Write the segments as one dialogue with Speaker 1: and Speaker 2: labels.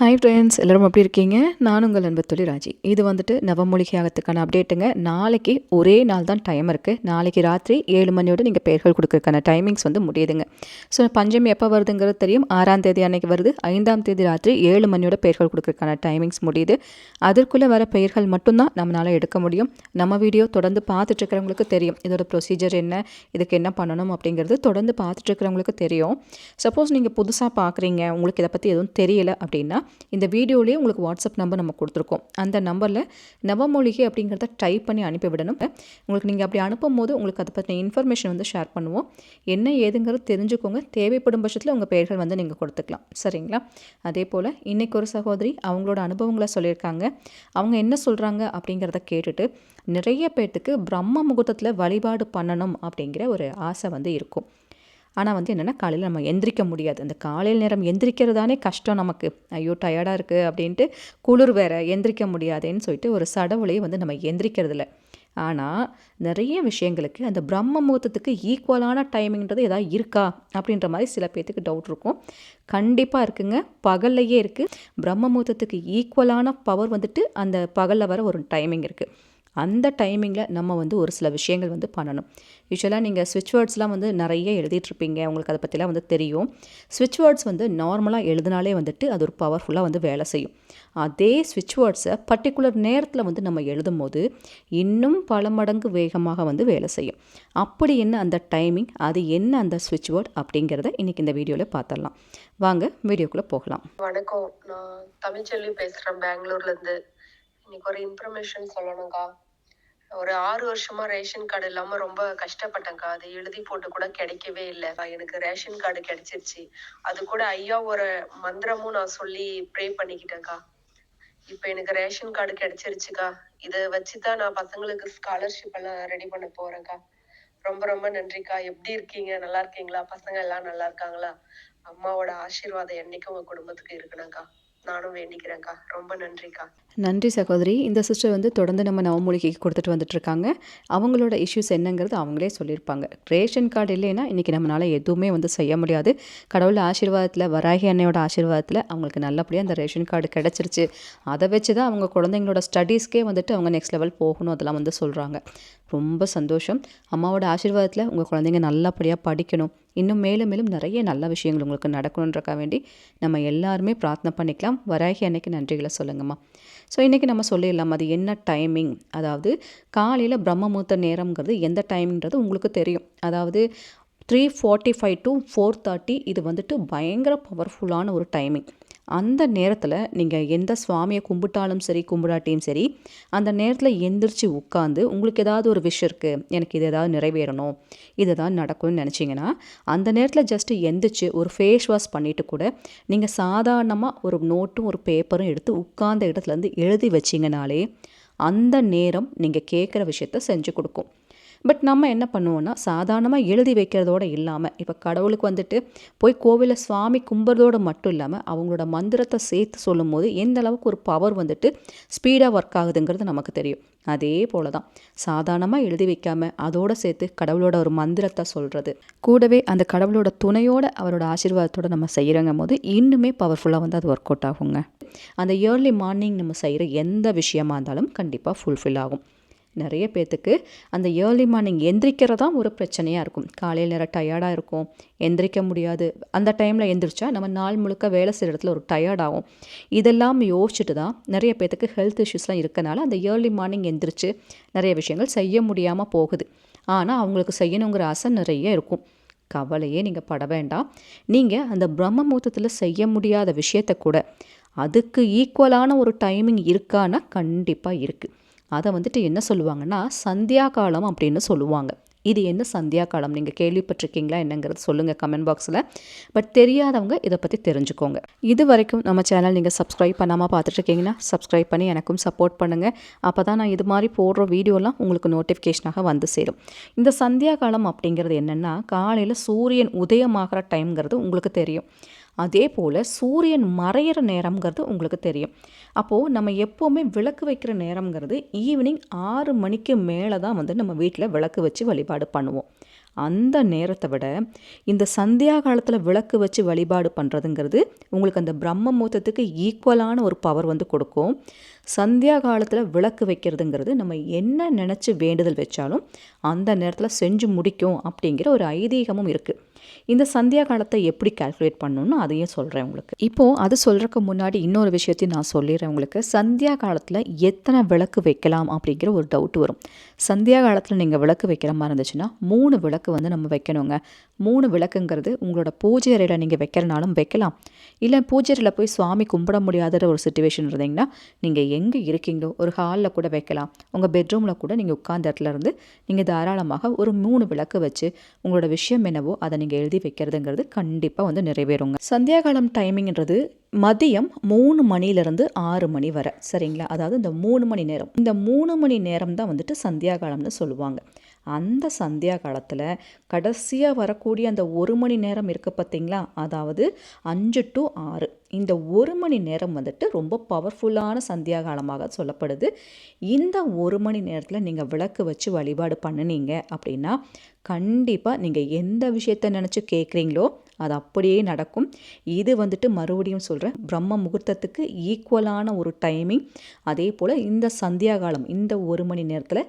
Speaker 1: Hi friends எல்லோரும் எப்படி இருக்கீங்க? நான் உங்கள் அன்பு தொழில் ராஜி. இது வந்துட்டு நவமொழிகை ஆகத்துக்கான அப்டேட்டுங்க நாளைக்கு ஒரே நாள் தான் டைம் இருக்குது நாளைக்கு ராத்திரி ஏழு மணியோடு நீங்கள் பெயர்கள் கொடுக்குறதுக்கான டைமிங்ஸ் வந்து முடியுதுங்க. ஸோ பஞ்சமி எப்போ வருதுங்கிறது தெரியும். ஆறாம் தேதி அன்னைக்கு வருது. ஐந்தாம் தேதி ராத்திரி ஏழு மணியோட பெயர்கள் கொடுக்குறதுக்கான டைமிங்ஸ் முடியுது. அதற்குள்ளே வர பெயர்கள் மட்டும்தான் நம்மளால் எடுக்க முடியும். நம்ம வீடியோ தொடர்ந்து பார்த்துட்ருக்கிறவங்களுக்கு தெரியும். இதோட ப்ரொசீஜர் என்ன? இதுக்கு என்ன பண்ணணும் அப்படிங்கிறது தொடர்ந்து பார்த்துட்ருக்கிறவங்களுக்கு தெரியும். சப்போஸ் நீங்கள் புதுசாக பார்க்குறீங்க. உங்களுக்கு இதை பற்றி எதுவும் தெரியல அப்படின்னா இந்த வீடியோலேயே உங்களுக்கு வாட்ஸ்அப் நம்பர் நம்ம கொடுத்துருக்கோம். அந்த நம்பரில் நவமொழிகை அப்படிங்கிறத டைப் பண்ணி அனுப்பிவிடணும் உங்களுக்கு நீங்கள் அப்படி அனுப்பும் போது உங்களுக்கு அதை பற்றின இன்ஃபர்மேஷன் வந்து ஷேர் பண்ணுவோம். என்ன ஏதுங்கிறது தெரிஞ்சுக்கோங்க. தேவைப்படும் பட்சத்தில் உங்கள் பெயர்கள் வந்து நீங்கள் கொடுத்துக்கலாம். சரிங்களா? அதே போல் இன்றைக்கி ஒரு சகோதரி அவங்களோட அனுபவங்களை சொல்லியிருக்காங்க. அவங்க என்ன சொல்கிறாங்க அப்படிங்கிறத கேட்டுட்டு நிறைய பேர்த்துக்கு பிரம்ம முகூர்த்தத்தில் வழிபாடு பண்ணணும் அப்படிங்கிற ஒரு ஆசை வந்து இருக்கும். ஆனால் வந்து என்னென்னா காலையில் நம்ம எந்திரிக்க முடியாது. அந்த காலையில் நேரம் எந்திரிக்கிறதானே கஷ்டம் நமக்கு. ஐயோ டயர்டாக இருக்குது அப்படின்ட்டு குளிர் வேற எந்திரிக்க முடியாதேன்னு சொல்லிட்டு ஒரு சடவுளையே வந்து நம்ம எந்திரிக்கிறதில்ல. ஆனால் நிறைய விஷயங்களுக்கு அந்த பிரம்ம முகூர்த்தத்துக்கு ஈக்குவலான டைமிங்கிறது எதாவது இருக்கா? அப்படின்ற மாதிரி சில பேர்த்துக்கு டவுட் இருக்கும். கண்டிப்பாக இருக்குங்க. பகல்லையே இருக்குது பிரம்ம முகூர்த்தத்துக்கு ஈக்குவலான பவர் வந்துட்டு அந்த பகலில் வர ஒரு டைமிங் இருக்குது அந்த டைமிங்கில் நம்ம வந்து ஒரு சில விஷயங்கள் வந்து பண்ணணும். யூஸ்வலாக நீங்கள் ஸ்விட்ச் வேர்ட்ஸ்லாம் வந்து நிறைய எழுதிட்டுருப்பீங்க. உங்களுக்கு அதை பற்றிலாம் வந்து தெரியும். ஸ்விட்ச் வேர்ட்ஸ் வந்து நார்மலாக எழுதினாலே வந்துட்டு அது ஒரு பவர்ஃபுல்லாக வந்து வேலை செய்யும். அதே ஸ்விட்ச் வேர்ட்ஸை பர்டிகுலர் நேரத்தில் வந்து நம்ம எழுதும் போது இன்னும் பல மடங்கு வேகமாக வந்து வேலை செய்யும். அப்படி என்ன அந்த டைமிங் அது என்ன அந்த ஸ்விட்ச் வேர்ட் அப்படிங்கிறத இன்றைக்கி இந்த வீடியோவில் பார்த்துடலாம் வாங்க வீடியோக்குள்ளே போகலாம்.
Speaker 2: வணக்கம். நான் தமிழ்ச்செல்வி பேசுகிறேன் பெங்களூர்லேருந்து இன்னைக்கு ஒரு இன்ஃபர்மேஷன் சொல்லணும்க்கா. ஒரு ஆறு வருஷமா ரேஷன் கார்டு இல்லாம ரொம்ப கஷ்டப்பட்டேன்க்கா. அது எழுதி போட்டு கூட கிடைக்கவே இல்லை. எனக்கு ரேஷன் கார்டு கிடைச்சிருச்சு. அது கூட ஐயா ஒரு மந்திரமும் நான் சொல்லி ப்ரே பண்ணிக்கிட்டேன்க்கா. இப்ப எனக்கு ரேஷன் கார்டு கிடைச்சிருச்சுக்கா. இதை வச்சுதான் நான் பசங்களுக்கு ஸ்காலர்ஷிப் எல்லாம் ரெடி பண்ண போறேன்க்கா. ரொம்ப ரொம்ப நன்றிக்கா. எப்படி இருக்கீங்க? நல்லா இருக்கீங்களா? பசங்க எல்லாம் நல்லா இருக்காங்களா? அம்மாவோட ஆசீர்வாதம் என்னைக்கு உங்க குடும்பத்துக்கு இருக்கணும்க்கா. நானும் வேண்டிக்கிறேன்க்கா. ரொம்ப நன்றிக்கா.
Speaker 1: நன்றி சகோதரி. இந்த சிஸ்டர் வந்து தொடர்ந்து நம்ம நவமூலிகைக்கு கொடுத்துட்டு வந்துட்டுருக்காங்க. அவங்களோட இஷ்யூஸ் என்னங்கிறது அவங்களே சொல்லியிருப்பாங்க. ரேஷன் கார்டு இல்லைன்னா இன்றைக்கி நம்மளால் எதுவுமே வந்து செய்ய முடியாது. கடவுள் ஆசீர்வாதத்தில் வராகி அன்னையோட ஆசீர்வாதத்தில் அவங்களுக்கு நல்லபடியாக அந்த ரேஷன் கார்டு கிடச்சிருச்சு. அதை வச்சு தான் அவங்க குழந்தைங்களோட ஸ்டடீஸ்க்கே வந்துட்டு அவங்க நெக்ஸ்ட் லெவல் போகணும் அதெல்லாம் வந்து சொல்கிறாங்க ரொம்ப சந்தோஷம். அம்மாவோட ஆசீர்வாதத்தில் உங்கள் குழந்தைங்க நல்லபடியாக படிக்கணும். இன்னும் மேலும் மேலும் நிறைய நல்ல விஷயங்கள் உங்களுக்கு நடக்கணுன்றக்கா வேண்டி நம்ம எல்லாருமே பிரார்த்தனை பண்ணிக்கலாம். வராகி அன்னைக்கு நன்றிகளை சொல்லுங்கம்மா. ஸோ இன்றைக்கி நம்ம சொல்லிடலாம் அது என்ன டைமிங் அதாவது காலையில் பிரம்மமுகூர்த்த நேரம்ங்கிறது எந்த டைமிங்கிறது உங்களுக்கு தெரியும். அதாவது three forty five to four thirty இது வந்துட்டு பயங்கர பவர்ஃபுல்லான ஒரு டைமிங் அந்த நேரத்தில் நீங்கள் எந்த சுவாமியை கும்பிட்டாலும் சரி கும்பிடாட்டியும் சரி அந்த நேரத்தில் எந்திரிச்சு உட்காந்து உங்களுக்கு ஏதாவது ஒரு விஷயம் இருக்குது எனக்கு இது ஏதாவது நிறைவேறணும் இது ஏதாவது நடக்கும்னு நினச்சிங்கன்னா அந்த நேரத்தில் ஜஸ்ட்டு எந்திரிச்சு ஒரு ஃபேஸ் வாஷ் பண்ணிவிட்டு கூட நீங்கள் சாதாரணமாக ஒரு நோட்டும் ஒரு பேப்பரும் எடுத்து உட்கார்ந்த இடத்துலேருந்து எழுதி வச்சிங்கனாலே அந்த நேரம் நீங்கள் கேட்குற விஷயத்த செஞ்சு கொடுக்கும். பட் நம்ம என்ன பண்ணுவோம்னா சாதாரணமாக எழுதி வைக்கிறதோடு இல்லாமல் இப்போ கடவுளுக்கு வந்துட்டு போய் கோவிலில் சுவாமி கும்புறதோடு மட்டும் இல்லாமல் அவங்களோட மந்திரத்தை சேர்த்து சொல்லும் போது எந்த அளவுக்கு ஒரு பவர் வந்துட்டு ஸ்பீடாக ஒர்க் ஆகுதுங்கிறது நமக்கு தெரியும். அதே போல தான் சாதாரணமாக எழுதி வைக்காமல் அதோடு சேர்த்து கடவுளோட ஒரு மந்திரத்தை சொல்கிறது கூடவே அந்த கடவுளோட துணையோட அவரோட ஆசீர்வாதத்தோடு நம்ம செய்கிறங்க போது இன்னுமே பவர்ஃபுல்லாக வந்து அது ஒர்க் அவுட் ஆகுங்க. அந்த இயர்லி மார்னிங் நம்ம செய்கிற எந்த விஷயமா இருந்தாலும் கண்டிப்பாக ஃபுல்ஃபில் ஆகும். நிறைய பேர்த்துக்கு அந்த ஏர்லி மார்னிங் எந்திரிக்கிறதா ஒரு பிரச்சனையாக இருக்கும். காலையில் நேரம் டயர்டாக இருக்கும். எந்திரிக்க முடியாது. அந்த டைமில் எந்திரிச்சா நம்ம நாள் முழுக்க வேலை செய்கிற இடத்துல ஒரு டயர்ட் ஆகும். இதெல்லாம் யோசிச்சுட்டு தான் நிறைய பேர்த்துக்கு ஹெல்த் இஷ்யூஸ்லாம் இருக்கனால அந்த ஏர்லி மார்னிங் எந்திரிச்சு நிறைய விஷயங்கள் செய்ய முடியாமல் போகுது. ஆனால் அவங்களுக்கு செய்யணுங்கிற ஆசை நிறைய இருக்கும். கவலையே நீங்கள் பட வேண்டாம். நீங்கள் அந்த பிரம்ம முகூர்த்தத்தில் செய்ய முடியாத விஷயத்த கூட அதுக்கு ஈக்குவலான ஒரு டைமிங் இருக்கான்னா கண்டிப்பாக இருக்குது அதை வந்துட்டு என்ன சொல்லுவாங்கன்னா சந்தியா காலம் அப்படின்னு சொல்லுவாங்க. இது என்ன சந்தியா காலம் நீங்கள் கேள்விப்பட்டிருக்கீங்களா என்னங்கிறது சொல்லுங்கள் கமெண்ட் பாக்ஸில் பட் தெரியாதவங்க இதை பற்றி தெரிஞ்சுக்கோங்க. இது வரைக்கும் நம்ம சேனல் நீங்கள் சப்ஸ்கிரைப் பண்ணாமல் பார்த்துட்ருக்கீங்கன்னா சப்ஸ்கிரைப் பண்ணி எனக்கும் சப்போர்ட் பண்ணுங்கள் அப்போ தான் நான் இது மாதிரி போடுற வீடியோலாம் உங்களுக்கு நோட்டிஃபிகேஷனாக வந்து சேரும். இந்த சந்தியா காலம் அப்படிங்கிறது என்னென்னா காலையில் சூரியன் உதயமாகிற டைம்ங்கிறது உங்களுக்கு தெரியும். அதே போல் சூரியன் மறையிற நேரம்ங்கிறது உங்களுக்கு தெரியும். அப்போது நம்ம எப்போவுமே விளக்கு வைக்கிற நேரம்ங்கிறது ஈவினிங் ஆறு மணிக்கு மேலே தான் வந்து நம்ம வீட்டில் விளக்கு வச்சு வழிபாடு பண்ணுவோம். அந்த நேரத்தை விட இந்த சந்தியா காலத்தில் விளக்கு வச்சு வழிபாடு பண்ணுறதுங்கிறது உங்களுக்கு அந்த பிரம்ம முகூர்த்தத்துக்கு ஈக்குவலான ஒரு பவர் வந்து கொடுக்கும். சந்தியா காலத்தில் விளக்கு வைக்கிறதுங்கிறது நம்ம என்ன நினச்சி வேண்டுதல் வச்சாலும் அந்த நேரத்தில் செஞ்சு முடிக்கும் அப்படிங்கிற ஒரு ஐதீகமும் இருக்குது இந்த சந்தியா காலத்தை எப்படி கால்குலேட் பண்ணணும்னு அதையும் சொல்கிறேன் உங்களுக்கு. இப்போது அது சொல்கிறதுக்கு முன்னாடி இன்னொரு விஷயத்தையும் நான் சொல்லிடுறேன் உங்களுக்கு. சந்தியா காலத்தில் எத்தனை விளக்கு வைக்கலாம் அப்படிங்கிற ஒரு டவுட் வரும். சந்தியா காலத்தில் நீங்கள் விளக்கு வைக்கிற மாதிரி இருந்துச்சுன்னா மூணு விளக்கு வந்து நம்ம வைக்கணுங்க. மூணு விளக்குங்கிறது உங்களோட பூஜை அறையில் நீங்கள் வைக்கிறனாலும் வைக்கலாம். இல்லை பூஜை அறையில் போய் சுவாமி கும்பிட முடியாத ஒரு சுச்சுவேஷன் இருந்தீங்கன்னா நீங்கள் எங்கே இருக்கீங்களோ ஒரு ஹாலில் கூட வைக்கலாம். உங்கள் பெட்ரூமில் கூட நீங்கள் உட்கார்ந்த இடத்துல இருந்து நீங்கள் தாராளமாக ஒரு மூணு விளக்கு வச்சு உங்களோட விஷயம் என்னவோ அதை நீங்கள் எழுதி வைக்கிறதுங்கிறது கண்டிப்பாக வந்து நிறைவேறுங்க. சந்தியாகாலம் டைமிங்ன்றது மதியம் மூணு மணிலேருந்து ஆறு மணி வரை. சரிங்களா? அதாவது இந்த மூணு மணி நேரம். இந்த மூணு மணி நேரம் தான் வந்துட்டு சந்தியாகாலம்னு சொல்லுவாங்க. அந்த சந்தியா காலத்தில் கடைசியாக வரக்கூடிய அந்த ஒரு மணி நேரம் இருக்குது பார்த்தீங்களா அதாவது அஞ்சு டு ஆறு. இந்த ஒரு மணி நேரம் வந்துட்டு ரொம்ப பவர்ஃபுல்லான சந்தியா காலமாக சொல்லப்படுது. இந்த ஒரு மணி நேரத்தில் நீங்கள் விளக்கு வச்சு வழிபாடு பண்ணினீங்க அப்படின்னா கண்டிப்பாக நீங்கள் எந்த விஷயத்த நினச்சி கேட்குறீங்களோ அது அப்படியே நடக்கும். இது வந்துட்டு மறுபடியும் சொல்கிறேன் பிரம்ம முகூர்த்தத்துக்கு ஈக்குவலான ஒரு டைமிங் அதே போல் இந்த சந்தியா காலம் இந்த ஒரு மணி நேரத்தில்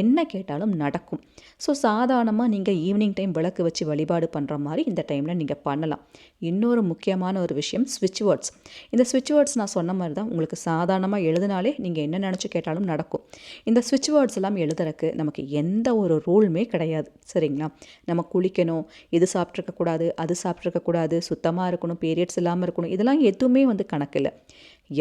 Speaker 1: என்ன கேட்டாலும் நடக்கும். ஸோ சாதாரணமாக நீங்கள் ஈவினிங் டைம் விளக்கு வச்சு வழிபாடு பண்ணுற மாதிரி இந்த டைமில் நீங்கள் பண்ணலாம். இன்னொரு முக்கியமான ஒரு விஷயம் ஸ்விட்ச் வேர்ட்ஸ் இந்த ஸ்விட்ச் வேர்ட்ஸ் நான் சொன்ன மாதிரி தான் உங்களுக்கு சாதாரணமாக எழுதினாலே நீங்கள் என்ன நினச்சி கேட்டாலும் நடக்கும். இந்த ஸ்விட்ச் வேர்ட்ஸ் எல்லாம் எழுதுறக்கு நமக்கு எந்த ஒரு ரூலுமே கிடையாது. சரிங்களா? நம்ம குளிக்கணும் இது சாப்பிட்ருக்கக்கூடாது அது சாப்பிட்டு சாப்பிட்ருக்கக்கூடாது சுத்தமாக இருக்கணும் பீரியட்ஸ் இல்லாமல் இருக்கணும் இதெல்லாம் எதுவுமே வந்து கணக்கில்லை.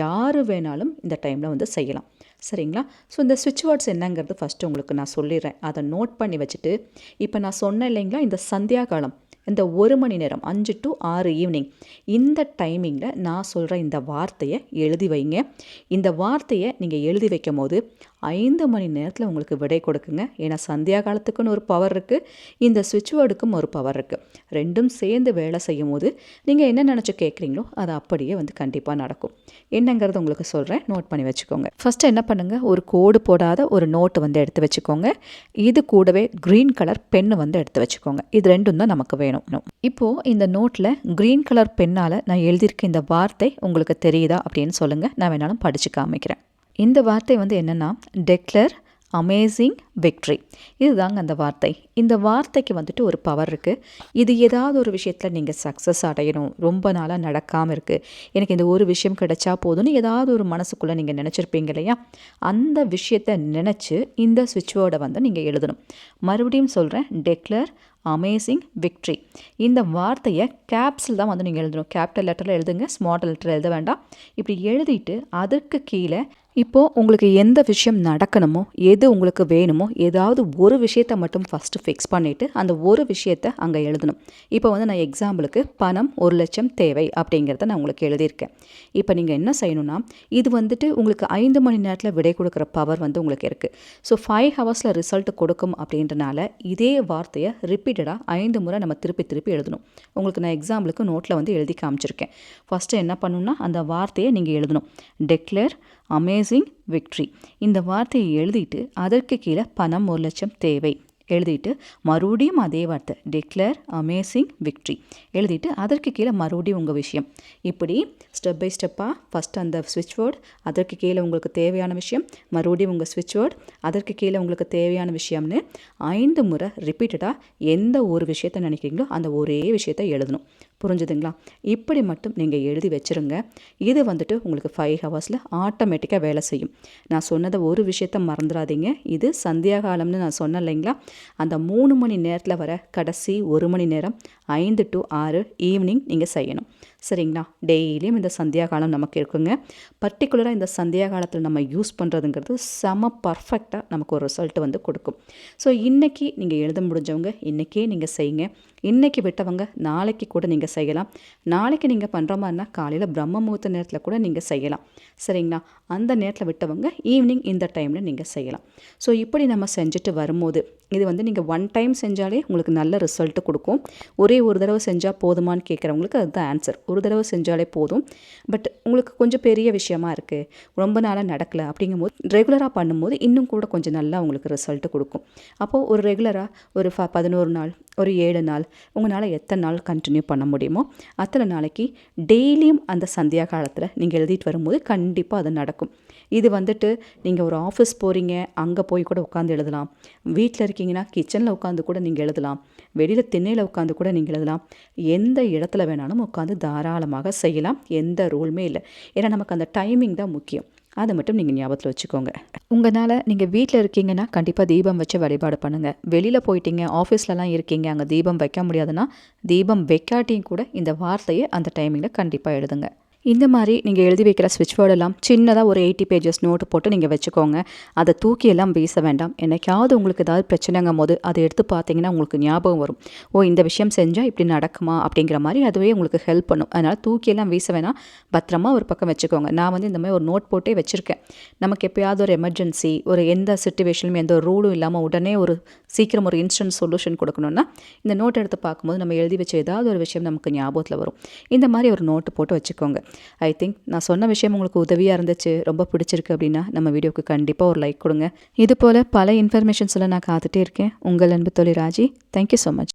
Speaker 1: யார் வேணாலும் இந்த டைமில் வந்து செய்யலாம். சரிங்களா? ஸோ இந்த சுவிட்ச் வேர்ட்ஸ் என்னங்கிறது ஃபஸ்ட்டு உங்களுக்கு நான் சொல்லிடுறேன். அதை நோட் பண்ணி வச்சுட்டு இப்போ நான் சொன்னேன் இல்லைங்களா இந்த சந்தியா காலம் இந்த ஒரு மணி நேரம் அஞ்சு டு ஆறு ஈவினிங் இந்த டைமிங்கில் நான் சொல்கிற இந்த வார்த்தையை எழுதி வைங்க. இந்த வார்த்தையை நீங்கள் எழுதி வைக்கும் போது ஐந்து மணி நேரத்தில் உங்களுக்கு விடை கொடுக்குங்க. ஏன்னா சந்தியா காலத்துக்குன்னு ஒரு பவர் இருக்குது இந்த சுவிட்ச் வேர்டுக்கும் ஒரு பவர் இருக்குது ரெண்டும் சேர்ந்து வேலை செய்யும் போது நீங்கள் என்ன நினச்சி கேட்குறீங்களோ அது அப்படியே வந்து கண்டிப்பாக நடக்கும். என்னங்கிறது உங்களுக்கு சொல்கிறேன் நோட் பண்ணி வச்சுக்கோங்க. ஃபஸ்ட்டு என்ன பண்ணுங்கள் ஒரு கோடு போடாத ஒரு நோட்டு வந்து எடுத்து வச்சுக்கோங்க. இது கூடவே க்ரீன் கலர் பென் வந்து எடுத்து வச்சுக்கோங்க. இது ரெண்டும் தான் நமக்கு வேணும். இப்போது இந்த நோட்டில் க்ரீன் கலர் பென்னால் நான் எழுதியிருக்க இந்த வார்த்தை உங்களுக்கு தெரியுதா அப்படின்னு சொல்லுங்கள் நான் வேணாலும் படித்து காமிக்கிறேன். இந்த வார்த்தை வந்து என்னென்னா டெக்ளர் அமேசிங் விக்ட்ரி இதுதாங்க அந்த வார்த்தை. இந்த வார்த்தைக்கு வந்துட்டு ஒரு பவர் இருக்குது இது ஏதாவது ஒரு விஷயத்தில் நீங்கள் சக்ஸஸ் அடையணும் ரொம்ப நாளாக நடக்காமல் இருக்குது எனக்கு இந்த ஒரு விஷயம் கிடைச்சா போதும்னு ஏதாவது ஒரு மனசுக்குள்ளே நீங்கள் நினச்சிருப்பீங்க இல்லையா? அந்த விஷயத்தை நினச்சி இந்த சுவிட்ச் வேர்டை வந்து நீங்கள் எழுதணும். மறுபடியும் சொல்கிறேன் டெக்லர் அமேசிங் விக்ட்ரி இந்த வார்த்தையை கேப்ஸில் தான் வந்து நீங்கள் எழுதணும். கேபிட்டல் லெட்டரில் எழுதுங்க ஸ்மால் லெட்டரில் எழுத வேண்டாம். இப்படி எழுதிட்டு அதுக்கு கீழே இப்போது உங்களுக்கு எந்த விஷயம் நடக்கணுமோ எது உங்களுக்கு வேணுமோ ஏதாவது ஒரு விஷயத்தை மட்டும் ஃபஸ்ட்டு ஃபிக்ஸ் பண்ணிவிட்டு அந்த ஒரு விஷயத்தை அங்கே எழுதணும். இப்போ வந்து நான் எக்ஸாம்பிளுக்கு பணம் ஒரு லட்சம் தேவை அப்படிங்கிறத நான் உங்களுக்கு எழுதியிருக்கேன். இப்போ நீங்கள் என்ன செய்யணும்னா இது வந்துட்டு உங்களுக்கு ஐந்து மணி நேரத்தில் விடை கொடுக்குற பவர் வந்து உங்களுக்கு இருக்குது ஸோ ஃபைவ் ஹவர்ஸில் ரிசல்ட் கொடுக்கும் அப்படின்றனால இதே வார்த்தையை ரிப்பீட்டடாக ஐந்து முறை நம்ம திருப்பி திருப்பி எழுதணும். உங்களுக்கு நான் எக்ஸாம்பிளுக்கு நோட்டில் வந்து எழுதி காமிச்சிருக்கேன். ஃபஸ்ட்டு என்ன பண்ணணும்னா அந்த வார்த்தையை நீங்கள் எழுதணும். டெக்ளேர் அமேசிங் விக்ட்ரி இந்த வார்த்தையை எழுதிட்டு அதற்கு கீழே பணம் ஒரு லட்சம் தேவை. எழுதிட்டு மறுபடியும் அதே வார்த்தை டிக்ளேர் அமேசிங் விக்ட்ரி எழுதிட்டு அதற்கு கீழே மறுபடியும் உங்கள் விஷயம். இப்படி ஸ்டெப் பை ஸ்டெப்பாக ஃபஸ்ட் அந்த ஸ்விட்ச் போர்டு அதற்கு கீழே உங்களுக்கு தேவையான விஷயம் மறுபடியும் உங்கள் ஸ்விட்ச் போர்டு அதற்கு கீழே உங்களுக்கு தேவையான விஷயம்னு ஐந்து முறை ரிப்பீட்டடாக எந்த ஒரு விஷயத்தை நினைக்கிறீங்களோ அந்த ஒரே விஷயத்தை எழுதணும். புரிஞ்சுதுங்களா? இப்படி மட்டும் நீங்கள் எழுதி வச்சுருங்க. இது வந்துட்டு உங்களுக்கு ஃபைவ் ஹவர்ஸில் ஆட்டோமேட்டிக்காக வேலை செய்யும். நான் சொன்னதை ஒரு விஷயத்த மறந்துடாதீங்க. இது சந்தியா காலம்னு நான் சொன்னேன் இல்லைங்களா? அந்த மூணு மணி நேரத்தில் வர கடைசி ஒரு மணி நேரம் ஐந்து டு ஆறு ஈவினிங் நீங்கள் செய்யணும். சரிங்களா? டெய்லியும் இந்த சந்தியா காலம் நமக்கு இருக்குங்க. பர்டிகுலராக இந்த சந்தியா காலத்தில் நம்ம யூஸ் பண்ணுறதுங்கிறது செம பர்ஃபெக்டாக நமக்கு ஒரு ரிசல்ட் வந்து கொடுக்கும். ஸோ இன்றைக்கி நீங்கள் எழுத முடிஞ்சவங்க இன்றைக்கே நீங்கள் செய்யுங்க. இன்றைக்கி விட்டவங்க நாளைக்கு கூட நீங்கள் செய்யலாம். நாளைக்கு நீங்கள் பண்ணுற மாதிரினா காலையில் பிரம்ம முகூர்த்த நேரத்தில் கூட நீங்கள் செய்யலாம். சரிங்களா? அந்த நேரத்தில் விட்டவங்க ஈவினிங் இந்த டைமில் நீங்கள் செய்யலாம். ஸோ இப்படி நம்ம செஞ்சுட்டு வரும்போது இது வந்து நீங்கள் ஒன் டைம் செஞ்சாலே உங்களுக்கு நல்ல ரிசல்ட்டு கொடுக்கும். ஒரே ஒரு தடவை செஞ்சால் போதுமான்னு கேட்குறவங்களுக்கு அதுதான் ஆன்சர் ஒரு தடவை செஞ்சாலே போதும். பட் உங்களுக்கு கொஞ்சம் பெரிய விஷயமா இருக்குது ரொம்ப நாளாக நடக்கலை அப்படிங்கும்போது ரெகுலராக பண்ணும்போது இன்னும் கூட கொஞ்சம் நல்லா உங்களுக்கு ரிசல்ட்டு கொடுக்கும். அப்போது ஒரு ரெகுலராக ஒரு ஃப பதினோரு நாள் ஒரு ஏழு நாள் உங்களால் எத்தனை நாள் கண்டினியூ பண்ண முடியுமோ அத்தனை நாளைக்கு டெய்லியும் அந்த சந்தியா காலத்தில் நீங்கள் எழுதிட்டு வரும்போது கண்டிப்பாக அது நடக்கும். இது வந்துட்டு நீங்கள் ஒரு ஆஃபீஸ் போகிறீங்க அங்கே போய் கூட உட்காந்து எழுதலாம். வீட்டில் இருக்கீங்கன்னா கிச்சனில் உட்காந்து கூட நீங்கள் எழுதலாம். வெளியில் திண்ணையில் உட்காந்து கூட நீங்கள் எழுதலாம். எந்த இடத்துல வேணாலும் உட்காந்து தாராளமாக செய்யலாம். எந்த ரூலுமே இல்லை. ஏன்னா நமக்கு அந்த டைமிங் தான் முக்கியம். அதை மட்டும் நீங்கள் ஞாபகத்தில் வச்சுக்கோங்க. உங்களால் நீங்கள் வீட்டில் இருக்கீங்கன்னா கண்டிப்பாக தீபம் வச்சு வழிபாடு பண்ணுங்கள் வெளியில் போயிட்டீங்க ஆஃபீஸ்லலாம் இருக்கீங்க அங்கே தீபம் வைக்க முடியாதுன்னா தீபம் வைக்காட்டியும் கூட இந்த வார்த்தையை அந்த டைமிங்கில் கண்டிப்பாக எழுதுங்க. இந்த மாதிரி நீங்கள் எழுதி வைக்கிற ஸ்விட்ச் வேர்டெல்லாம் சின்னதாக ஒரு எயிட்டி பேஜஸ் நோட்டு போட்டு நீங்கள் வச்சுக்கோங்க. அதை தூக்கி எல்லாம் வீச வேண்டாம். என்னைக்காவது உங்களுக்கு ஏதாவது பிரச்சனைங்கும் போது அதை எடுத்து பார்த்தீங்கன்னா உங்களுக்கு ஞாபகம் வரும். ஓ இந்த விஷயம் செஞ்சால் இப்படி நடக்குமா? அப்படிங்கிற மாதிரி அதுவே உங்களுக்கு ஹெல்ப் பண்ணும். அதனால் தூக்கி எல்லாம் வீச வேணாம். பத்திரமா ஒரு பக்கம் வச்சுக்கோங்க. நான் வந்து இந்த மாதிரி ஒரு நோட் போட்டே வச்சுருக்கேன். நமக்கு எப்போயாவது ஒரு எமர்ஜென்சி ஒரு எந்த சுச்சுவேஷனும் எந்த ஒரு ரூலும் இல்லாமல் உடனே ஒரு சீக்கிரம் ஒரு இன்ஸ்டன்ட் சொல்யூஷன் கொடுக்கணும்னா இந்த நோட் எடுத்து பார்க்கும்போது நம்ம எழுதி வச்ச ஏதாவது ஒரு விஷயம் நமக்கு ஞாபகத்தில் வரும். இந்த மாதிரி ஒரு நோட்டு போட்டு வச்சுக்கோங்க. ஐ திங்க் நான் சொன்ன விஷயம் உங்களுக்கு உதவியாக இருந்துச்சு ரொம்ப பிடிச்சிருக்கு அப்படின்னா நம்ம வீடியோக்கு கண்டிப்பாக ஒரு லைக் கொடுங்க. இது போல் பல இன்ஃபர்மேஷன்ஸில் நான் காத்துட்டே இருக்கேன். உங்கள் அன்பு தொழில் ராஜி தேங்க்யூ ஸோ மச்